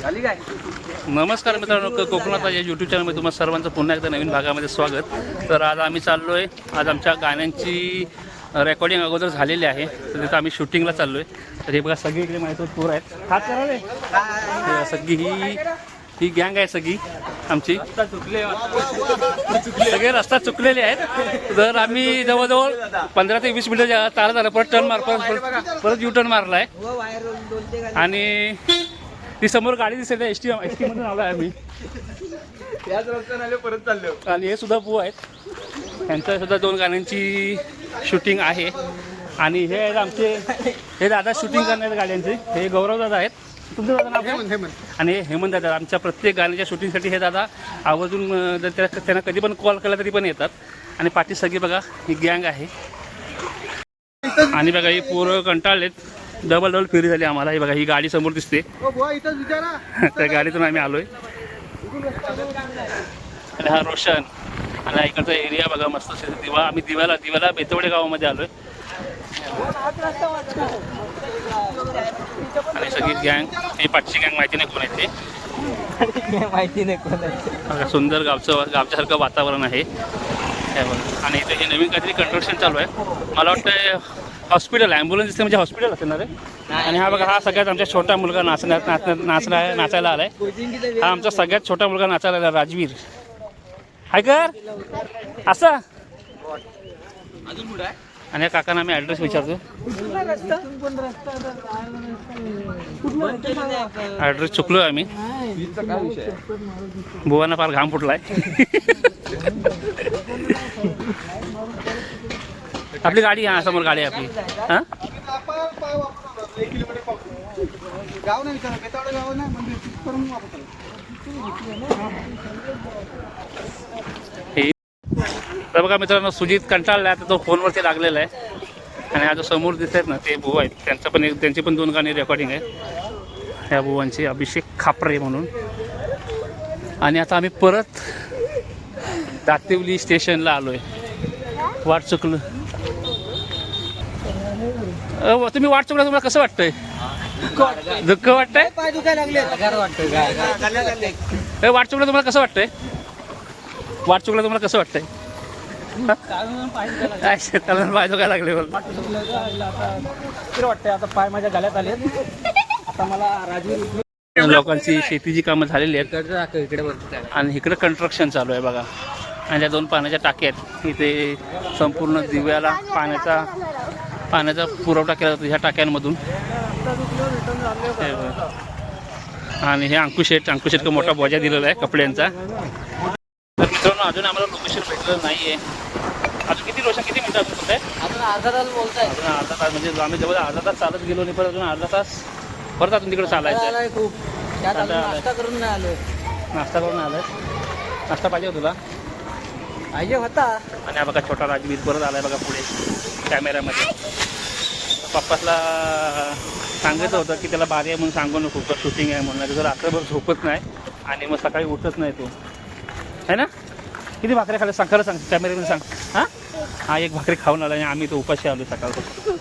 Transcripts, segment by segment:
नमस्कार मित्रांनो कोकणात या यूट्यूब चॅनलमध्ये तुम्हाला सर्वांचं पुन्हा एकदा नवीन भागामध्ये स्वागत. तर आज आम्ही चाललो आहे आज आमच्या गाण्यांची रेकॉर्डिंग अगोदर झालेली आहे. तर तिथं आम्ही शूटिंगला चाललो आहे तर हे बघा सगळी इकडे माहिती पोर आहेत. हात करा सगळी ही ही गँग आहे सगळी आमची. सगळे रस्ता चुकलेले आहेत. तर आम्ही जवळजवळ पंधरा ते वीस मिनिटं चालत आलं परत टर्न मार परत- परत यू टर्न मारला आहे आणि ती समोर गाडी दिसते एस टी एस टी मधून आलो आहे आम्ही. याच रस्त्याने आले परत चाललो. आणि हे सुद्धा पू आहेत. त्यांच्या सुद्धा दोन गाण्यांची शूटिंग आहे. आणि हे आहेत आमचे हे दादा शूटिंग करणारे गाड्यांचे हे गौरव दादा आहेत. तुमचं दादा नाव काय? आणि हे हेमंत दादा आमच्या प्रत्येक गाण्याच्या शूटिंगसाठी हे दादा आवर्जून अं, जर त्या- त्यांना कधी पण कॉल केला तरी पण येतात. आणि पाठी सगळी बघा ही गँग आहे. आणि बघा ही पोरं कंटाळलेत. डबल डबल फेरी झाली आम्हाला. ही बघा ही गाडी समोर दिसते. त्या गाडीतून आम्ही आलोय. आणि हा रोशन. आणि इकडचा एरिया बघा मस्त असेल दिवा आम्ही दिव्याला दिव्याला बेतवडे गावामध्ये आलोय. आणि सगळी गँग ही पाचशे गँग माहिती नाही कोण आहे ते. माहिती नाही कोणाचं बघा, सुंदर गावचं गावच्यासारखं वातावरण आहे. आणि इथे हे नवीन काहीतरी कन्स्ट्रक्शन चालू आहे. मला वाटतं हॉस्पिटल ॲम्ब्युलन्स दिसते म्हणजे हॉस्पिटल असेल ना रे? आणि हा बघा हा सगळ्यात आमच्या छोटा मुलगा नाचण्यात नाचण्यात नाचला नाचायला आलाय. हा आमचा सगळ्यात छोटा मुलगा नाचायला आला राजवीर. हाय कर. असा. आणि या काकांना आम्ही ॲड्रेस विचारतो ॲड्रेस चुकलो आम्ही. बुवांना फार घाम फुटलाय. आपली गाडी हा समोर गाडी आहे आपली. हां? गाव नाही विचारा बेतावडे गाव नाही म्हणजे करून वापरतो हे तर बघा मित्रांनो सुजित कंटाळला आता तो फोनवरती लागलेला आहे. आणि हा जो समोर दिसत आहेत ना ते बुवा आहेत. त्यांचं पण एक त्यांची पण दोन गाणी रेकॉर्डिंग आहे ह्या बुवांची अभिषेक खापरे म्हणून. आणि आता आम्ही परत दातिवली स्टेशनला आलो आहे वाट चुकलं. अ, तुम्ही वाट चुकला तुम्हाला कसं वाटतंय? दुःख वाटतंय? पाय दुखायला लागले ए, वाट चुकलं तुम्हाला कसं वाटतंय? वाट चुकलं तुम्हाला कसं वाटतंय? काय शेताला पाय दुखायला लागले मला वाटतंय आता पाय माझ्या गळ्यात आले आता मला राजवीर लोकांची शेतीची कामं झालेली आहेत इकडे इकडे बघतो आणि इकडे कन्स्ट्रक्शन चालू आहे बघा. आणि त्या दोन पाण्याच्या टाक्या आहेत. इथे संपूर्ण दिव्याला पाण्याचा पाण्याचा पुरवठा केला जातो ह्या टाक्यांमधून. हे. आणि हे अंकुशेट अंकुशेट मोठा बोजा दिलेला आहे कपड्यांचा. तर मित्रांनो अजून आम्हाला लोकेशन भेटलेलं नाही आहे अजून किती रोशन किती मिनिटं अजून आहे अजून अर्धा तास बोलताय. अजून अर्धा तास म्हणजे आम्ही जवळ अर्धा तास चालत गेलो नाही पण अजून अर्धा तास. परत अजून तिकडे चालायचं खूप. नाश्ता करून नाही आलोय. नाश्ता करून आलाय. नाश्ता पाहिजे तुला? पाहिजे होता. आणि हा बघा छोटा राजवीर परत आलाय बघा पुढे कॅमेऱ्यामध्ये पप्पाला सांगितलं होतं की त्याला बारी आहे म्हणून सांगू नको तर शूटिंग आहे म्हणून. जर रात्रभर झोपत नाही आणि मग सकाळी उठत नाही तो. है ना? किती भाकरी खाल्ल्या? सांग खरं सांग कॅमेऱ्यामध्ये सांग. हां? हा एक भाकरी खाऊन आला आणि आम्ही तो उपाशी आलो सकाळपासून.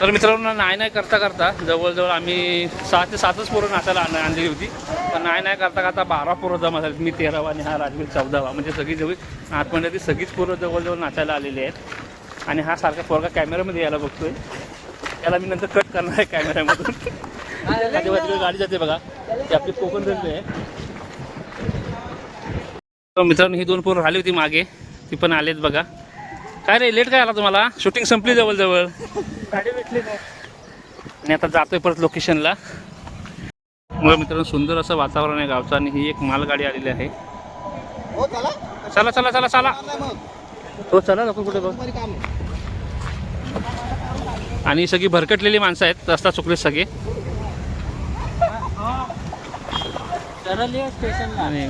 तर मित्रांनो नाही नाही करता करता जवळजवळ आम्ही सहा ते सातच पोरं नाचायला आण आणलेली होती. पण नाही नाही करता करता बारा पोरं जमा झाली. मी तेरावा आणि हा राजवीर चौदावा. म्हणजे सगळी जवळ आतमध्ये सगळीच पोरं जवळजवळ नाचायला आलेली आहेत. आणि हा सारखा पोरगा कॅमेऱ्यामध्ये यायला बघतोय. त्याला मी नंतर कट करणार आहे कॅमेऱ्यामधून गाडी जाते बघा. ती आपली कोकण रेल्वे आहे. तर मित्रांनो ही दोन पोरं आली होती मागे. ती पण आलेत बघा. काय रे लेट काय आला तुम्हाला? शूटिंग संपली जवळजवळ. गाडी भेटली नाही. आणि आता जातोय परत लोकेशनला मुळे मित्रांनो सुंदर असं वातावरण आहे गावचं आणि ही एक मालगाडी आलेली आहे. हो चला. चला चला चला चला. हो चला लवकर कुठे बघ. काम आणि सगळी भरकटलेली माणसं आहेत रस्ता चुकले सगळे. स्टेशनला आणि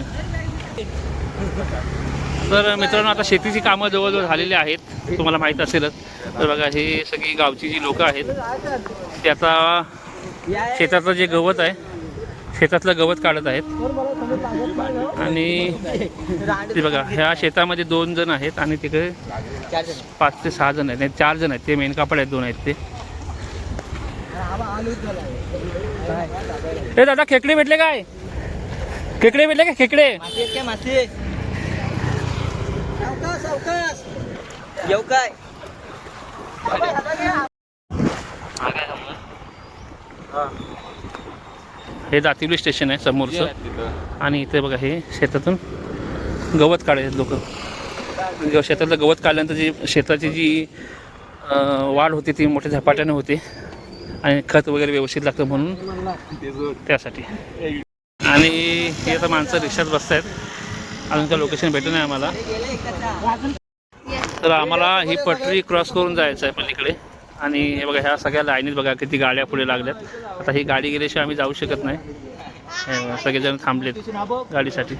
तर मित्रांनो आता शेतीची कामं जवळजवळ झालेली आहेत. तुम्हाला माहीत असेलच. तर बघा हे सगळी गावची जी लोकं आहेत ते आता शेतातलं जे गवत आहे शेतातलं गवत काढत आहेत. आणि ते बघा ह्या शेतामध्ये दोन जण आहेत आणि तिकडे पाच ते सहा जण आहेत. चार जण आहेत. ते मेन कापड आहेत दोन आहेत ते. ए दादा खेकडे भेटले काय? खेकडे भेटले का खेकडे? येऊ काय? हे दातिवली स्टेशन आहे समोरचं. आणि इथे बघा हे शेतातून गवत काढायचे लोक. शेतातलं गवत काढल्यानंतर जी शेताची जी वाढ होती ती मोठ्या झपाट्याने होते. आणि खत वगैरे व्यवस्थित लागतं म्हणून त्यासाठी. आणि हे आता माणसं रिक्षात बसत आहेत अजून त्या लोकेशन भेटलं नाही आम्हाला. तर आम्हाला ही पटरी क्रॉस करून जायचं आहे पलीकडे. आणि हे बघा ह्या सगळ्या लाईनीत बघा किती गाड्या पुढे लागल्यात. आता ही गाडी गेल्याशिवाय आम्ही जाऊ शकत नाही. सगळेजण थांबलेत गाडीसाठी.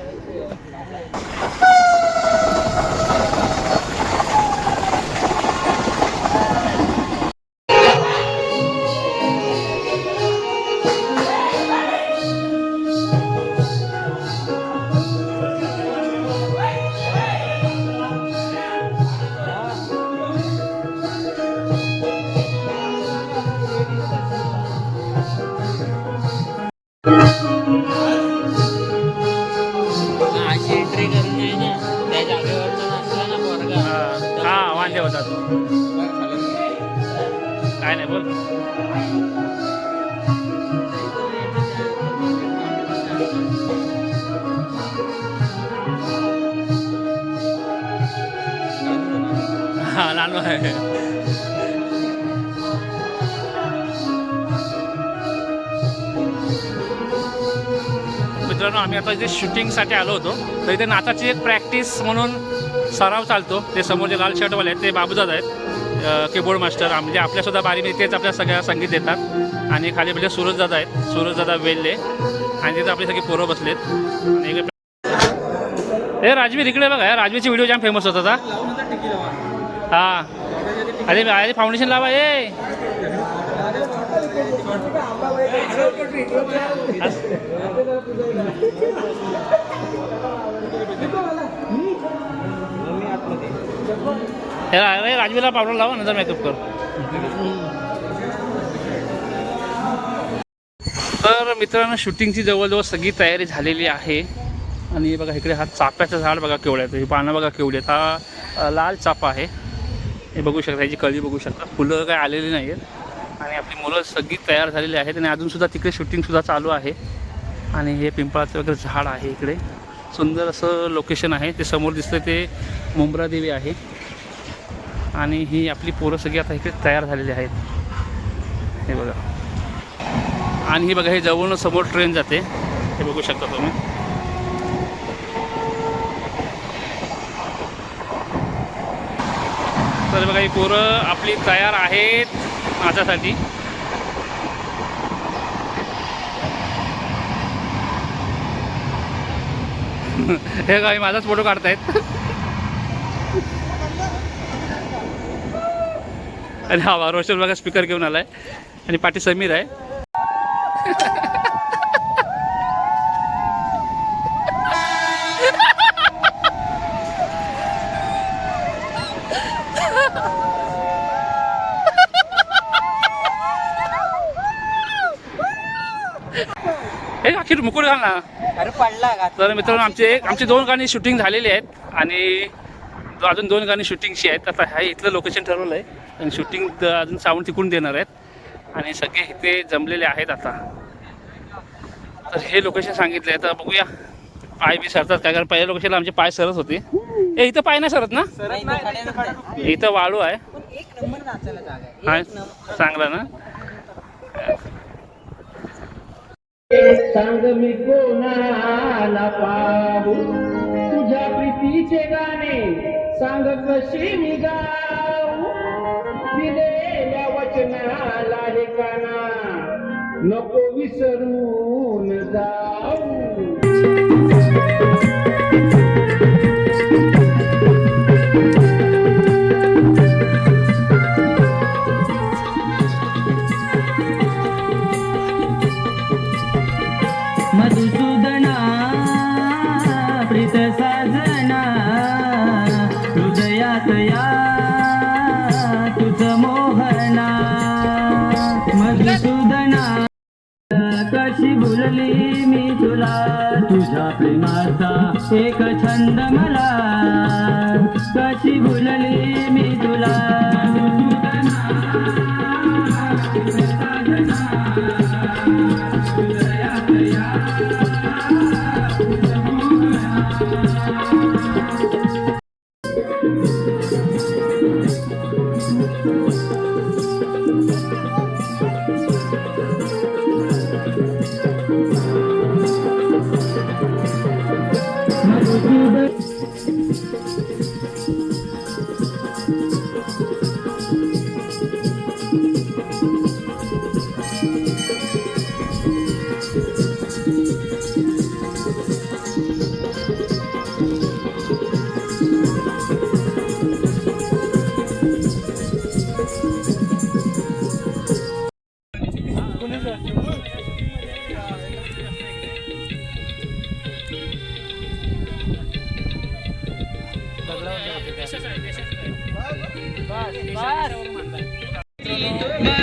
हा लहान आहे मित्रांनो आम्ही आता इथे शूटिंगसाठी आलो होतो. तर इथे नाचाची एक प्रॅक्टिस म्हणून सराव चालतो. ते समोर जे लाल शर्टवाले आहेत ते बाबूदादा आहेत कीबोर्ड मास्टर म्हणजे आपल्यासुद्धा बारीने तेच आपल्या सगळ्या संगीत देतात. आणि खाली म्हणजे सूरजदादा आहेत. सूरजदादा वेल्ले आणि तिथं आपली सगळी पोरं बसलेत. आणि इकडे- ए राजवीर इकडे बघा या राजवीरची व्हिडिओ जाम फेमस होता हा. अरे अरे फाउंडेशन लावा ए. हे राजवीरला पावडर लावा नंतर मेकअप कर. मित्रांनो शूटिंगची जवळजवळ सगळी तयारी झालेली आहे. आणि हे बघा इकडे हा चाप्याचं झाड बघा केवढं आहे. हे पानं बघा केवढी आहेत. हा लाल चापा आहे. हे बघू शकता याची कळी बघू शकता. फुलं काय आलेली नाही आहेत आणि आपली मुलं सगळी तयार झालेली आहेत. आणि अजूनसुद्धा तिकडे शूटिंगसुद्धा चालू आहे. आणि हे पिंपळाचं वगैरे झाड आहे इकडे. सुंदर असं लोकेशन आहे. ते समोर दिसतं ते मुंब्रादेवी आहे. आणि ही आपली पोरं सगळी आता इकडे तयार झालेली आहेत. हे बघा. आणि ही बघा हे जवळून समोर ट्रेन जाते. हे बघू शकता तुम्ही. तर बघा ही पोरं आपली तयार आहेत माझ्यासाठी. हे गावी माझाच फोटो काढतायत. आणि हा रोशन बघा स्पीकर घेऊन आलाय. आणि पाठी समीर आहे. घाल ना अरे पडला का? तर मित्रांनो आमचे आमची दोन गाणी शूटिंग झालेली आहेत आणि अजून दोन गाणी शूटिंगची आहेत. आता हे इथलं लोकेशन ठरवलं आहे आणि शूटिंग अजून साऊंड तिकडून देणार आहेत. आणि सगळे इथे जमलेले आहेत आता. तर हे लोकेशन सांगितलं आहे तर बघूया. पाय बी सरतात काय कारण पहिल्या लोकेशनला आमचे पाय सरत होते. ए इथं पाय नाही सरत ना? इथं वाळू आहे. हाय चांगला ना? सांग मी कोणाला पाहू? तुझ्या प्रीतीचे गाणे सांग कशी मी गाऊ? दिलेल्या वचनाला हे काना नको विसरून जाऊ. तुझ मोहना भुलली मी तुला? तुझ्या प्रेमाचा एक छंद मला. कशी भुलली मी तुला?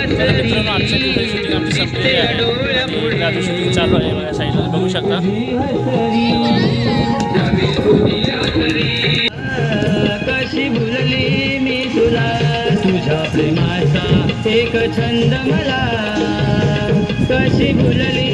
मित्रांनो आजच्या दिवशी शूटिंग आमची संपलेली आहे शूटिंग चालू आहे बघा साईडला बघू शकता कशी भुलली मी तुला तुझ्या प्रेमाचा एक छंद मला. कशी भुलली?